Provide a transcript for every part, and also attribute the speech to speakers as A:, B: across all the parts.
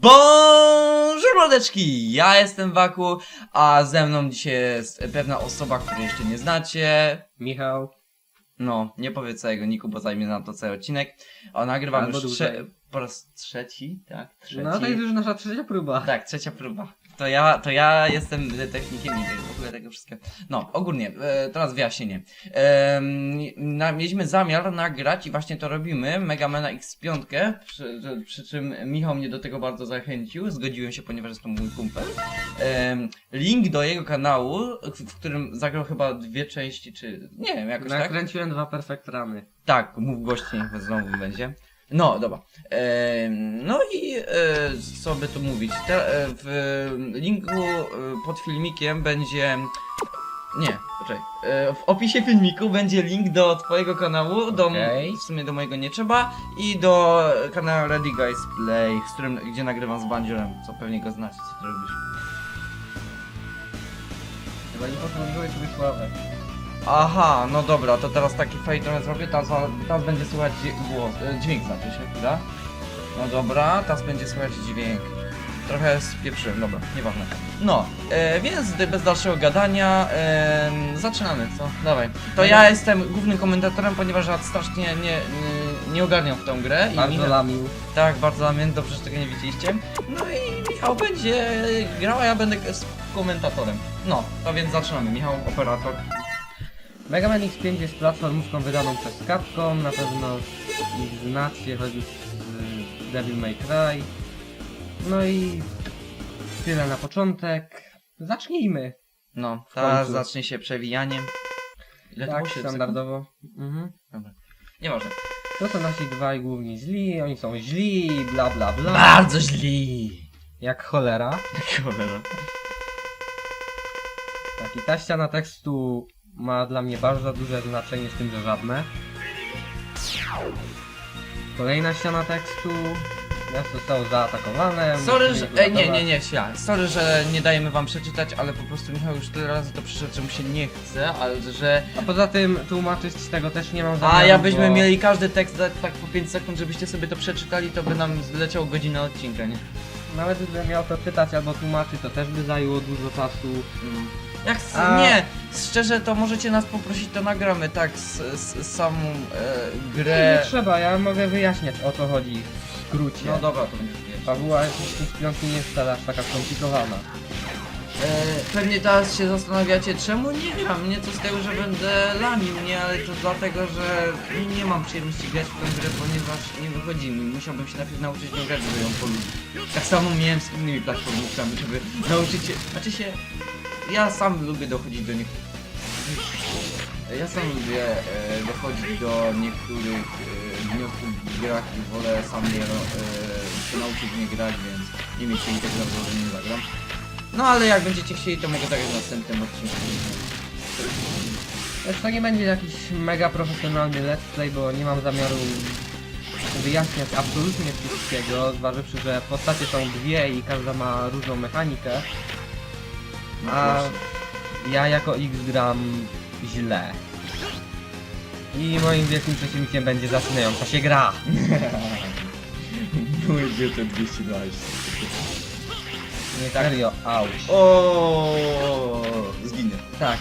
A: Bonjour mordeczki! Ja jestem Waku, a ze mną dzisiaj jest pewna osoba, której jeszcze nie znacie.
B: Michał.
A: No, nie powiem całego niku, bo zajmie nam to cały odcinek. O, nagrywam
B: Albo
A: już
B: dłużej.
A: trze- po raz trzeci, tak? Trzeci.
B: No to jest już nasza trzecia próba.
A: Tak, trzecia próba. To ja, to ja jestem technikiem i w ogóle tego wszystkiego. No, ogólnie, e, teraz wyjaśnienie. E, na, mieliśmy zamiar nagrać i właśnie to robimy, Megamana X5, przy, przy czym Michał mnie do tego bardzo zachęcił, zgodziłem się, ponieważ jest to mój kumpel. E, link do jego kanału, w, którym zagrał chyba dwie części, czy nie wiem, jakoś tak?
B: Nakręciłem dwa perfekt rany.
A: Tak, mów bo znowu będzie. No, dobra. No i e, co by tu mówić? Te, e, w linku e, pod filmikiem będzie. Nie, poczekaj. W opisie filmiku będzie link do twojego kanału, do
B: Okej.
A: w sumie do mojego nie trzeba i do kanału Ready Guys Play, w którym gdzie nagrywam z Bandziorem, co pewnie go znacie, co ty robisz.
B: Chyba nie pozwoliłeś sobie sławę.
A: Aha, no dobra, to teraz taki trochę zrobię, teraz, teraz będzie słychać głos, e, dźwięk znaczy się, prawda? No dobra, teraz będzie słychać dźwięk. Trochę spieprzyłem, dobra, nieważne. No, e, więc bez dalszego gadania e, zaczynamy, co? Dawaj. To ja jestem głównym komentatorem, ponieważ ja strasznie nie, nie, nie ogarniam w tą grę.
B: Bardzo
A: Michał-
B: lamił.
A: tak, bardzo lamię, dobrze, że tego nie widzieliście. No i Michał będzie grał, a ja będę komentatorem. No, to więc zaczynamy. Michał, operator.
B: Mega Man X5 jest platformówką wydaną przez Capcom, na pewno ich znacie, choćby z Devil May Cry. No i tyle na początek. Zacznijmy.
A: No, teraz
B: końcu.
A: zacznie się przewijaniem. Ile to
B: Tak,
A: było? Siedem
B: standardowo. Mhm.
A: sekund? Dobra. Nieważne.
B: To są nasi dwaj główni źli, oni są źli, bla bla bla.
A: Bardzo źli.
B: Jak cholera.
A: Cholera.
B: Tak, i ta ściana tekstu ma dla mnie bardzo duże znaczenie, z tym, że żadne. Kolejna ściana tekstu. Miasto zostało zaatakowane.
A: Sorry, że... Ej, nie, nie, nie, ja. Sorry, że nie dajemy wam przeczytać, ale po prostu Michał już tyle razy to przyszedł, że mu się nie chce, ale że...
B: A poza tym tłumaczyć tego też nie mam zamiaru,
A: A ja byśmy
B: bo
A: mieli każdy tekst dać tak po 5 sekund, żebyście sobie to przeczytali, to by nam zleciało godzina odcinka, nie?
B: Nawet gdybym miał to czytać albo tłumaczyć, to też by zajęło dużo czasu.
A: Jak s-
B: A-
A: nie, szczerze to możecie nas poprosić, to nagramy tak z, z, samą e,
B: Nie
A: grę.
B: trzeba, ja mogę wyjaśniać o co chodzi w skrócie.
A: No dobra, to będziesz wiedzieć.
B: Fabuła piątki nie jest wcale aż taka skomplikowana.
A: E, pewnie teraz się zastanawiacie, czemu nie gram, nie to z tego, że będę lamił, nie, ale to dlatego, że nie mam przyjemności grać w tę grę, ponieważ nie wychodzi mi. Musiałbym się najpierw nauczyć nią grać, żeby ją polubić. Tak samo miałem z innymi platformówkami, żeby nauczyć się, znaczy się, ja sam lubię dochodzić do niektórych, ja sam lubię e, dochodzić do niektórych e, wniosków w grach i wolę sam je, e, nauczyć nie grać, więc nie mieć się tak że nie zagram. No ale jak będziecie chcieli, to mogę zagrać w następnym odcinku.
B: Lecz to nie będzie jakiś mega profesjonalny let's play, bo nie mam zamiaru wyjaśniać absolutnie wszystkiego, zważywszy, że postacie są dwie i każda ma różną mechanikę, a ja jako X gram źle. I moim wielkim przeciwnikiem będzie zaczynająca się gra.
A: To 220.
B: Nie serio, auć.
A: O, zginę.
B: Tak,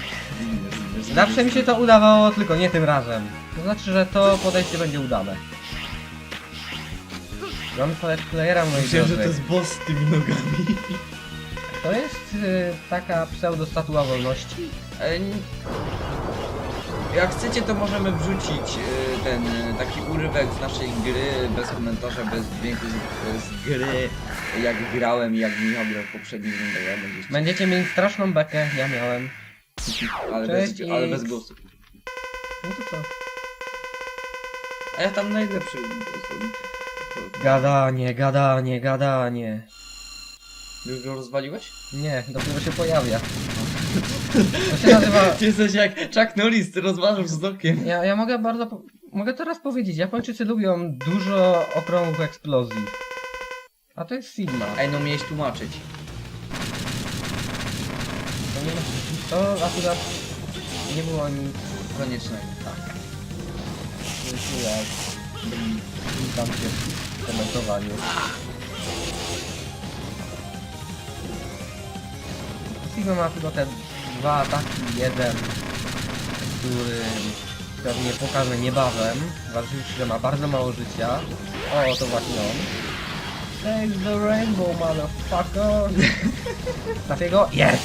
B: zawsze mi się to udawało, tylko nie tym razem. To znaczy, że to podejście będzie udane. Flash Playera, moi
A: Myślałem, że to jest boss z tymi nogami.
B: To jest y, taka pseudo-statua wolności.
A: E, Jak chcecie, to możemy wrzucić e, ten e, taki urywek z naszej gry bez komentarza, bez dźwięku z, z gry, jak grałem i jak Michał grał w poprzednim rundzie. Będziecie-
B: Będziecie mieli straszną bekę, ja miałem.
A: ale, bez,
B: Cześć,
A: ale bez
B: X.
A: głosu.
B: No to co?
A: A ja tam najlepszy.
B: Gadanie, gadanie, gadanie.
A: Już go rozwaliłeś?
B: Nie, dopiero się pojawia. To się nazywa...
A: Ty jesteś jak Chuck Norris, ty rozważasz wzrokiem.
B: Ja, ja mogę bardzo... Po... Mogę teraz powiedzieć, Japończycy lubią dużo okrągłych eksplozji. A to jest Sigma.
A: Ej, no miałeś tłumaczyć.
B: To, nie... to akurat nie było nic...
A: Koniecznego.
B: Tak. Nie jak tam się w komentowaniu. Sigma ma tylko te dwa ataki, jeden, który pewnie pokażę niebawem, zważywszy, że ma bardzo mało życia. O, to właśnie on. Take the rainbow, motherfucker! Trafię Jest!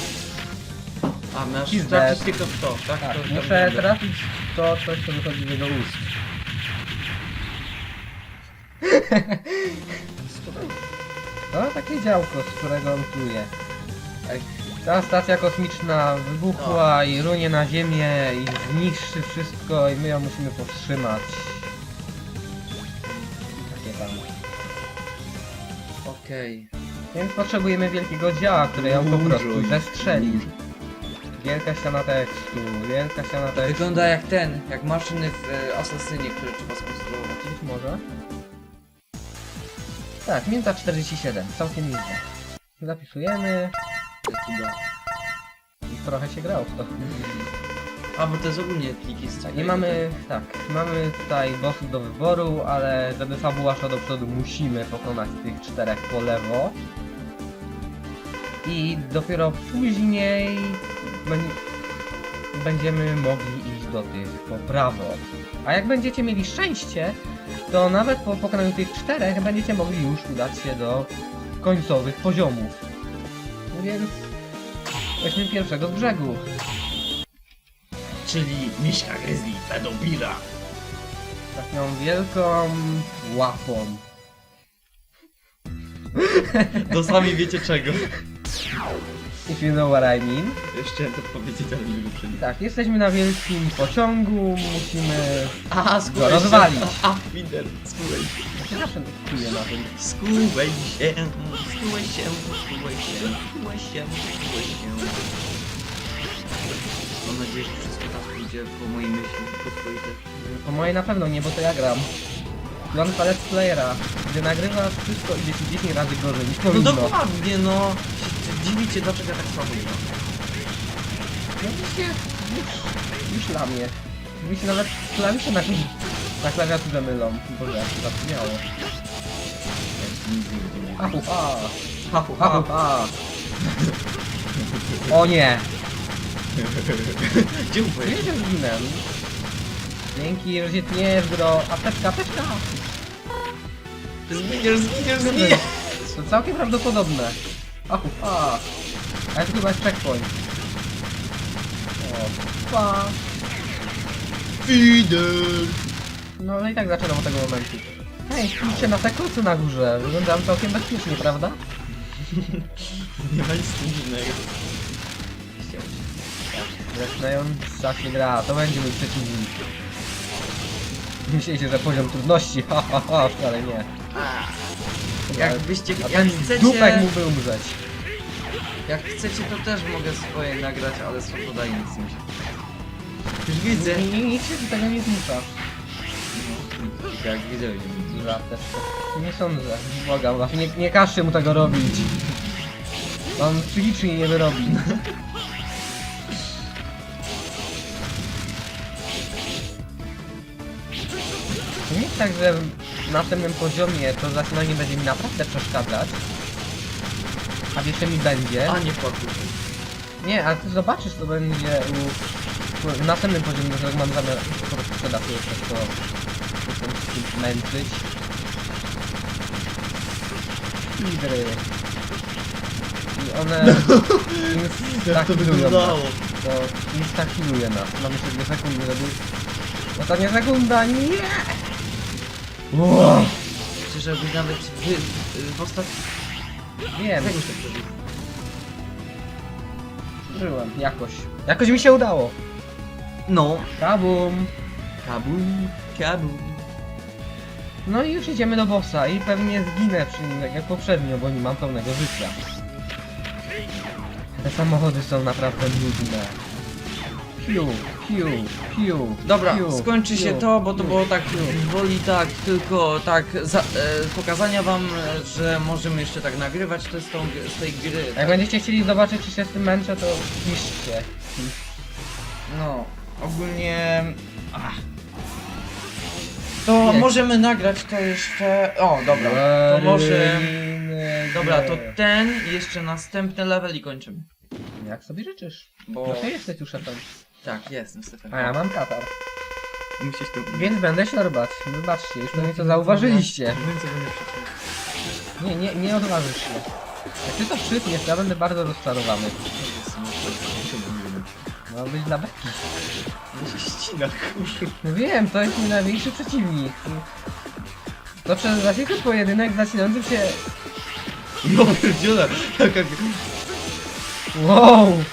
A: A, masz
B: dead.
A: tylko w to, tak?
B: Tak,
A: to,
B: muszę
A: dobra.
B: trafić w to coś, co wychodzi z jego ust. To takie działko, z którego on pluje. Ta stacja kosmiczna wybuchła i runie na ziemię i zniszczy wszystko i my ją musimy powstrzymać. Takie tam.
A: Okej.
B: Więc potrzebujemy wielkiego działa, które ją po prostu zestrzeli. Wielka ściana tekstu, wielka ściana tekstu.
A: Wygląda jak ten, jak maszyny w e, Asasynie, które trzeba skonstruować.
B: Być może. Tak, minuta 47, całkiem nieźle. Zapisujemy. I trochę się grało w to.
A: A, bo to jest ogólnie pliki z
B: nie mamy, tak, mamy tutaj bossów do wyboru, ale żeby fabuła szła do przodu musimy pokonać tych czterech po lewo. I dopiero później będzie- będziemy mogli iść do tych po prawo. A jak będziecie mieli szczęście, to nawet po pokonaniu tych czterech będziecie mogli już udać się do końcowych poziomów. Więc weźmy pierwszego z brzegu.
A: Czyli Miśka Grizzly, pedobila.
B: Taką wielką łapą.
A: To sami wiecie czego.
B: If you know what I mean.
A: Jeszcze to powiedzieć, ale nie wyprzedzi.
B: Tak, jesteśmy na wielkim pociągu, musimy...
A: A,
B: Go rozwalić.
A: się. A, Winder, skułeś.
B: Ja zawsze czuję na tym.
A: Skułeś się, skułeś się, skułeś się, skułeś się, skułeś się. Mam nadzieję, że wszystko tak pójdzie po mojej myśli, po twojej też.
B: Po mojej na pewno nie, bo to ja gram. Piątka let's playera, gdzie nagrywasz wszystko idzie ci 10 razy gorzej niż
A: No
B: powinno.
A: dokładnie, no. Się Dziwicie, dlaczego ja tak słabo gram.
B: No widzicie, już, już dla mnie. Mi się nawet klawisze na, na klawiaturze mylą. Boże, jak to zapomniało. Ahu, a.
A: Hafu,
B: Ahu, a. O nie!
A: Dziękuję.
B: Nie wiem, zginę. Dzięki, że się tniesz, bro. Apteczka, apteczka!
A: Zginiesz, zginiesz, zginiesz.
B: To całkiem prawdopodobne. A. Ale to chyba jest checkpoint. O.
A: Fidel.
B: No ale i tak zaczynam od tego momentu. Hej, spójrzcie na te kocy na górze. Wyglądam całkiem bezpiecznie, prawda?
A: Nie ma nic dziwnego.
B: Zaczynając jak się gra, to będzie mój przeciwnik. Myślicie, że poziom trudności, ha ha ha, wcale nie.
A: Jakbyście,
B: A
A: jak
B: ten
A: chcecie,
B: dupek mógłby umrzeć.
A: jak chcecie, to też mogę swoje nagrać, ale podaje nic mi się. Już widzę.
B: Nie, nie, nikt się do tego nie zmusza.
A: No, jak widzę,
B: Za też. Nie sądzę. Błagam was, nie, nie każcie mu tego robić. On psychicznie nie wyrobi. Nie jest tak, że następnym poziomie to zaczynanie będzie mi naprawdę przeszkadzać. A jeszcze mi będzie.
A: A nie płakuj.
B: Nie, ale ty zobaczysz co będzie u... w następnym poziomie, że mam zamiar po prostu przedawnić przez to męczyć. Hidry. I one instahilują nas. To instahiluje nas. Mamy jeszcze dwie sekundy, żeby... Ostatnia sekunda, nie! Wow.
A: Przecież jakbyś nawet wy, y, w ostatnim...
B: Wiem,
A: Jak już tak
B: żyłem, jakoś. Jakoś mi się udało.
A: No.
B: Kabum!
A: Kabum, kabum.
B: No i już idziemy do bossa i pewnie zginę przy nim tak jak poprzednio, bo nie mam pełnego życia. Te samochody są naprawdę nudne. Piu, piu, piu.
A: Dobra,
B: piu,
A: skończy się
B: piu,
A: to, bo to
B: piu,
A: było tak
B: piu.
A: woli tak, tylko tak za, e, pokazania wam, że możemy jeszcze tak nagrywać to z, tą, z tej gry.
B: Jak będziecie chcieli zobaczyć czy się z tym męczę, to piszcie.
A: No, ogólnie... Ach. To możemy nagrać to jeszcze... O, dobra, to może... Dobra, to ten i jeszcze następny level i kończymy.
B: Jak sobie życzysz.
A: Bo...
B: No ty jesteś tu szefem.
A: Tak, jestem Stefan.
B: A ja mam katar.
A: Musisz tu...
B: Więc będę siorbać. Wybaczcie, już pewnie to zauważyliście.
A: Wiem co będę.
B: Nie, nie, nie odważysz się. Jak ty to przytniesz, ja będę bardzo rozczarowany. Ma być dla beki.
A: Ja się ścina, kurwa.
B: No wiem, to jest mój największy przeciwnik. To przez zaciekły pojedynek zaczynający się...
A: No pierdziele, jaka...
B: Wow!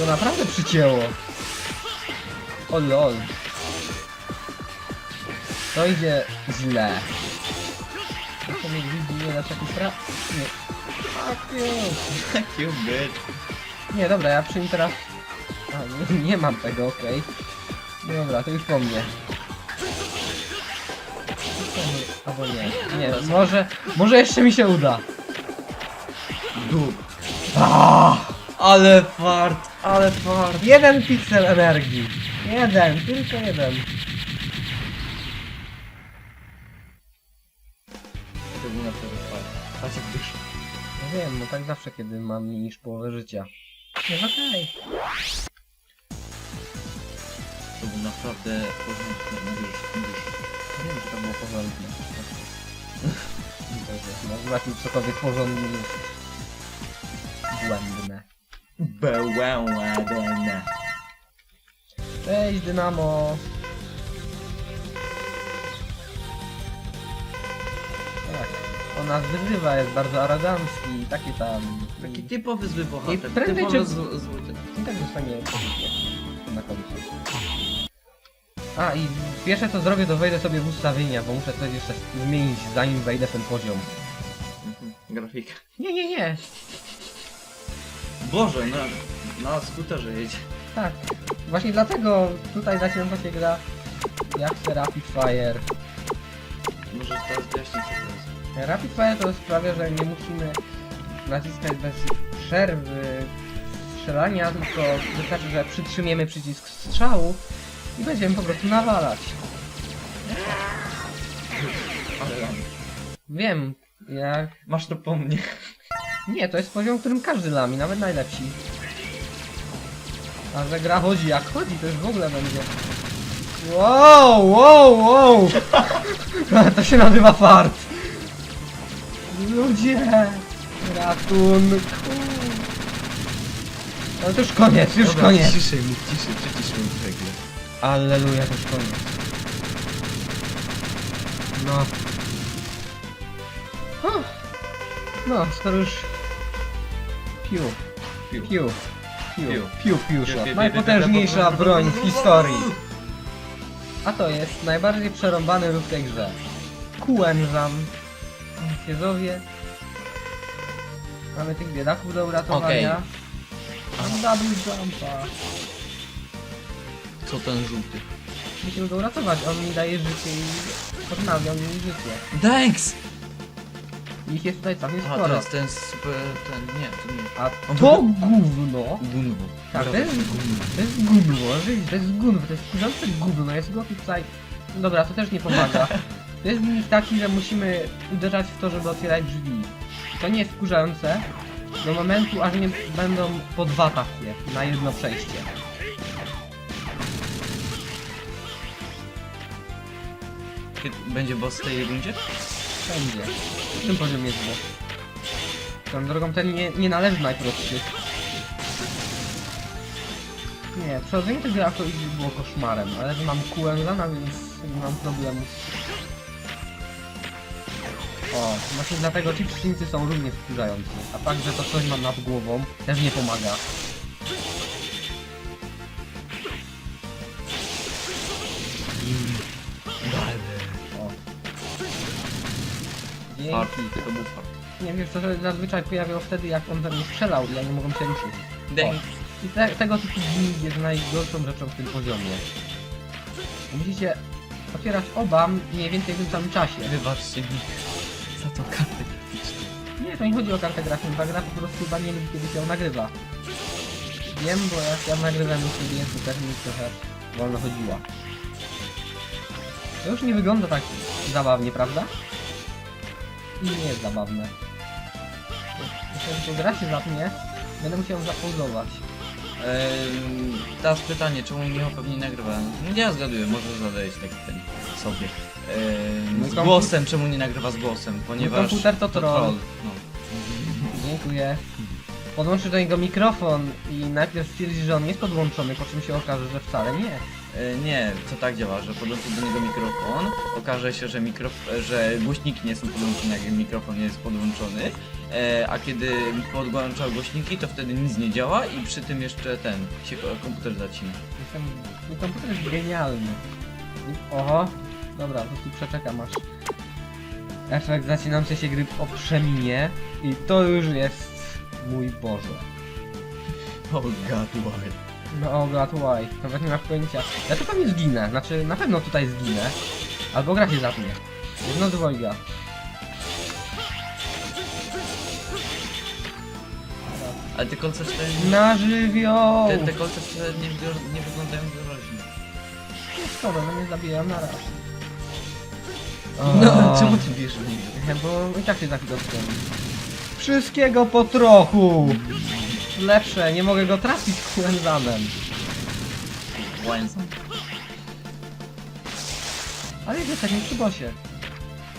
B: No naprawdę przycięło. O lol. To idzie źle. To mnie widzi, nie da taki pra... Nie. Fuck you.
A: Jaki byt.
B: Nie, dobra, ja przyjmę teraz... A, nie, nie mam tego, okej. Dobra, to już po mnie. Albo nie. Nie, może... Może jeszcze mi się uda.
A: Dup. Ah! Ale fart, ale fart.
B: Jeden piksel energii. Jeden, tylko jeden.
A: To był naprawdę fart. Patrz jak.
B: No wiem, no tak zawsze, kiedy mam mniej niż połowę życia. Jest okej.
A: To był naprawdę porządny, mówisz, mówisz.
B: Wiem, że to było porządne. Boże, nazywać mi cokolwiek porządnie jest błędne.
A: Bełęładene.
B: Cześć, Dynamo! Tak, on nas wyzywa, jest bardzo arogancki, taki tam...
A: Taki typowy zły bohater.
B: I prędzej
A: typowy
B: czy-
A: zły, zły.
B: I tak pozycję na końcu. A i pierwsze co zrobię to wejdę sobie w ustawienia, bo muszę coś jeszcze zmienić zanim wejdę w ten poziom.
A: Mhm, Grafika.
B: Nie, nie, nie.
A: Boże, na, na skuterze jedzie.
B: Tak. Właśnie dlatego tutaj zaczynam się gra jak te Rapid Fire.
A: Może teraz wyjaśnię co to jest.
B: Rapid Fire to sprawia, że nie musimy naciskać bez przerwy strzelania, tylko wystarczy, że przytrzymiemy przycisk strzału i będziemy po prostu nawalać.
A: Ale lamy.
B: Wiem, jak...
A: Masz to po mnie.
B: Nie, to jest poziom, w którym każdy lami, nawet najlepsi. A że gra chodzi jak chodzi, to już w ogóle będzie... Wow, wow, wow! to się nazywa fart. Ludzie! Ratunku! No to już koniec, już
A: Dobra,
B: koniec.
A: Ciszej mów, ciszej, przyciszmy regle.
B: Alleluja, to już koniec. No. No, skoro już... Piu.
A: Piu.
B: Piu. Piu.
A: Piu.
B: Piu, piu, shot. Najpotężniejsza broń w historii. A to jest najbardziej przerąbany ruch w tej grze. Kuenzam. Fiezowie. Mamy tych biedaków do uratowania. Mam double jumpa.
A: Co ten żółty?
B: Musimy go uratować, on mi daje życie i odnawia mi życie.
A: Thanks!
B: Ich jest tutaj całkiem
A: A, to
B: sporo.
A: jest ten super, ten, nie, to nie.
B: A
A: On
B: to gówno,
A: Gunwo.
B: Tak, to jest-
A: Gunwo.
B: to jest gówno, to jest gówno, to jest kurzące gówno, jest go tutaj... Dobra, to też nie pomaga. To jest limit taki, że musimy uderzać w to, żeby otwierać drzwi. To nie jest wkurzające do momentu, aż nie będą po dwa takie na jedno przejście.
A: Kiedy będzie boss w tej rundzie?
B: Będzie. W tym poziomie jest boss. Tą drogą ten nie, nie należy najprostszy. Nie, przechodzenie jako idzie było koszmarem, ale że mam QMZana, więc nie mam problemu. O, właśnie dlatego ci przeciwnicy są równie wkurzający. A fakt, że to coś mam nad głową, też nie pomaga.
A: Fart,
B: Dzięki.
A: to był fart.
B: Nie wiesz, to się zazwyczaj pojawiało wtedy, jak on we mnie strzelał i ja nie mogłem się ruszyć. I te, tego typu gimmick jest najgorszą rzeczą w tym poziomie. Musicie otwierać oba mniej więcej w tym samym czasie.
A: Wybaczcie mi za tą kartę graficzną.
B: Nie, to nie chodzi o kartę graficzną, ta gra po prostu chyba nie lubi, kiedy się ją nagrywa. Wiem, bo jak ja nagrywam u siebie, to też mi trochę wolno chodziła. To już nie wygląda tak zabawnie, prawda? I nie jest zabawne. Jeśli to gra się zapnie, Będę musiał zapauzować.
A: Ehm, teraz pytanie, czemu Michał pewnie nagrywa? No Ja zgaduję, może zadajesz taki ten sobie. Ehm, z
B: kompu-
A: głosem, czemu nie nagrywa z głosem? Ponieważ
B: komputer to troll.
A: No.
B: Dziękuję. Podłączy do niego mikrofon i najpierw stwierdzi, że on jest podłączony, po czym się okaże, że wcale nie.
A: E, nie, to tak działa, że podłączy do niego mikrofon, okaże się, że, mikrof że głośniki nie są podłączone, jak mikrofon nie jest podłączony, e, a kiedy podłącza głośniki, to wtedy nic nie działa i przy tym jeszcze ten, się ko- komputer zacina.
B: Jestem... Mój komputer jest genialny. I- Oho. Dobra, to tu przeczekam aż. Efekt zaczynający się gry oprzeminie i to już jest mój Boże.
A: Oh god, why?
B: No why? Nawet nie masz pojęcia. Ja tu pewnie zginę, znaczy na pewno tutaj zginę. Albo gra się zatnie. Jedno dwojga.
A: Ale te kolce wcale,
B: Na żywioł!
A: te, te kolce wcale nie, wygro- nie wyglądają groźnie.
B: Szkoda, no nie zabiję na raz.
A: No, czemu ty bierzesz
B: bo i tak się chwilę odkryłem. Wszystkiego po trochu! Lepsze, nie mogę go trafić kłęzanem.
A: Łęsą?
B: Ale jest jesteśmy przy bosie.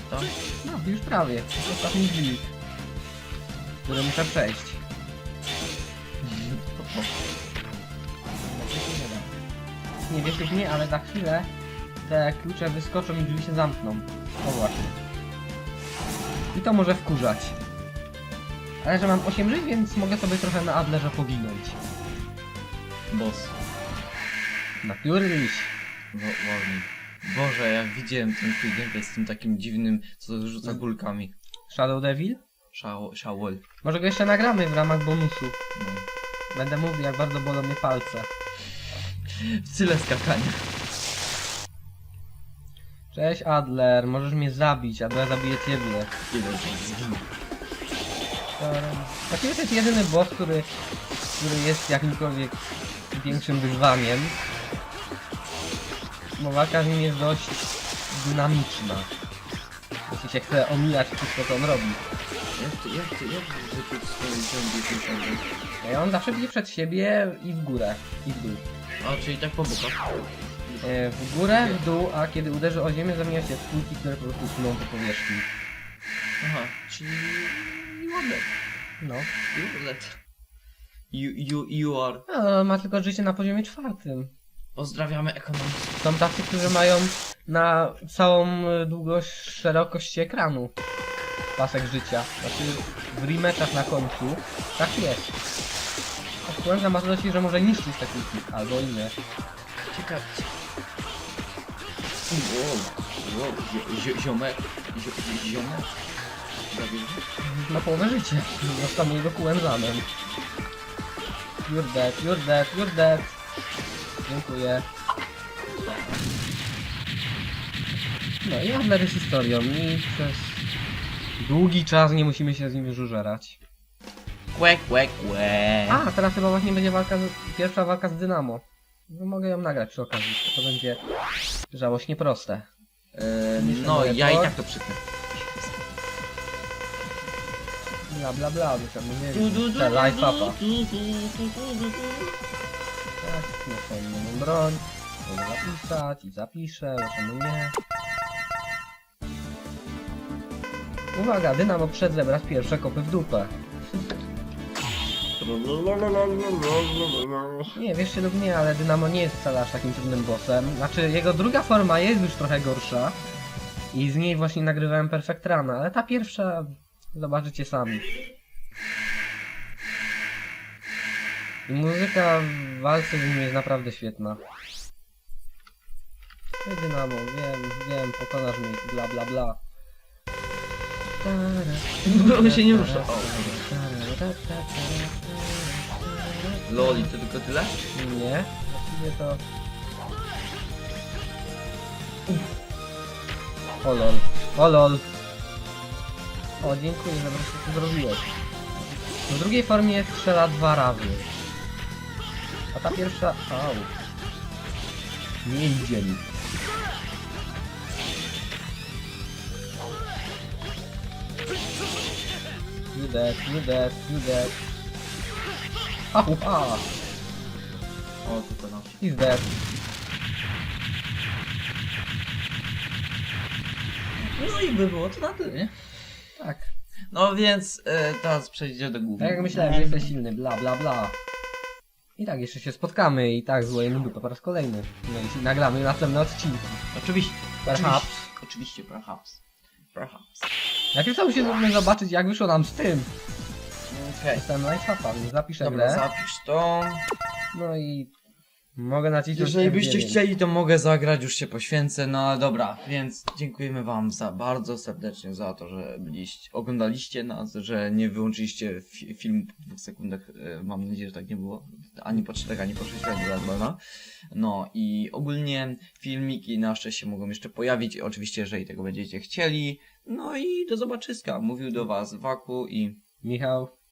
A: To?
B: No, już prawie. Ostatni drzwi. Które muszę przejść. Nie wiecie w nie, ale za chwilę te klucze wyskoczą i drzwi się zamkną. O właśnie. I to może wkurzać. Ale że mam 8 żyć, więc mogę sobie trochę na Adlerze poginąć.
A: Boss.
B: Na któryś.
A: Wo-. Boże, jak widziałem ten twój gameplay z tym takim dziwnym, co rzuca kulkami.
B: Shadow Devil?
A: Szałol.
B: Może go jeszcze nagramy w ramach bonusu.
A: No.
B: Będę mówił, jak bardzo bolą mnie palce.
A: Tyle skakania.
B: Cześć Adler, możesz mnie zabić, albo ja zabiję ciebie.
A: Ile.
B: Właściwie to jest jedyny boss, który, który jest jakimkolwiek większym wyzwaniem. Bo walka z nim jest dość dynamiczna. Jeśli się chce omijać wszystko, co on robi.
A: Jak ty, jak ty, jak ty wyczuć swoje ciągi ciągle?
B: I on zawsze bije przed siebie i w górę, i w dół.
A: A, czyli tak po bokach.
B: E, W górę, w dół, a kiedy uderzy o ziemię, zamienia się w kulki, które po prostu płyną po powierzchni.
A: Aha, czyli... You are dead.
B: No.
A: You are dead. You, you, you are...
B: A, ma tylko życie na poziomie czwartym.
A: Pozdrawiamy ekonomistów.
B: Są tacy, którzy mają na całą długość, szerokość ekranu pasek życia. Znaczy w rematchach na końcu tak jest. A Kłęza ma to do siebie, że może niszczyć te kulki, albo inne.
A: Ciekawe. Wow, wow, zio- zio- ziomek, zio- ziomek. Zabił?
B: Ma połowę życia. Został go kłęzanem. You're dead, you're dead, you're dead. Dziękuję. No i Adler jest historią i przez długi czas nie musimy się z nim żużerać.
A: Kłe, kłe, kłe.
B: A, teraz chyba właśnie będzie walka z, pierwsza walka z Dynamo. No, mogę ją nagrać przy okazji, to będzie żałośnie proste.
A: Eee, no, ja i tak to przytnę.
B: Bla bla bla, by tam nie wiem, te life upa. Tak, fajnie, mam broń, mogę zapisać i zapiszę, czemu nie. Uwaga, Dynamo przed zebrać pierwsze kopy w dupę. Nie, wierzcie lub nie, ale Dynamo nie jest wcale aż takim trudnym bossem. Znaczy, jego druga forma jest już trochę gorsza. I z niej właśnie nagrywałem Perfect Run, ale ta pierwsza zobaczycie sami. I muzyka w walce z nim jest naprawdę świetna. Dynamo, wiem, wiem, pokonasz mnie, bla bla bla.
A: On się nie rusza. O, Loli, to tylko tyle?
B: Nie, właściwie to... O lol, o lol. O, dziękuję, że wreszcie to zrobiłeś. W drugiej formie strzela dwa razy. A ta pierwsza... Au. Nie idzie mi. You dead, you dead, you dead. Ała!
A: O, tutaj no.
B: He's dead.
A: No i by było to na tyle, nie?
B: Tak.
A: No więc e, teraz przejdzie do głównego.
B: Tak jak myślałem, że jesteś silny, bla bla bla. I tak, jeszcze się spotkamy i tak złojemy dupę po raz kolejny. No i nagramy następne odcinki.
A: Oczywiście.
B: Perhaps.
A: Oczywiście, oczywiście perhaps. Perhaps.
B: Najpierw chciałbym się zobaczyć jak wyszło nam z tym.
A: Okej.
B: Jestem Lightshapa, więc zapiszę
A: Dobra,
B: grę.
A: zapisz to.
B: No i mogę nacisnąć
A: Jeżeli byście
B: F9.
A: chcieli, to mogę zagrać, już się poświęcę, no ale dobra, więc dziękujemy wam za bardzo serdecznie za to, że byliście, oglądaliście nas, że nie wyłączyliście fi filmu po dwóch sekundach, e, mam nadzieję, że tak nie było, ani po czterech, ani po ani dwa, no i ogólnie filmiki nasze się mogą jeszcze pojawić, oczywiście, jeżeli tego będziecie chcieli, no i do zobaczyska, mówił do was Waku i
B: Michał.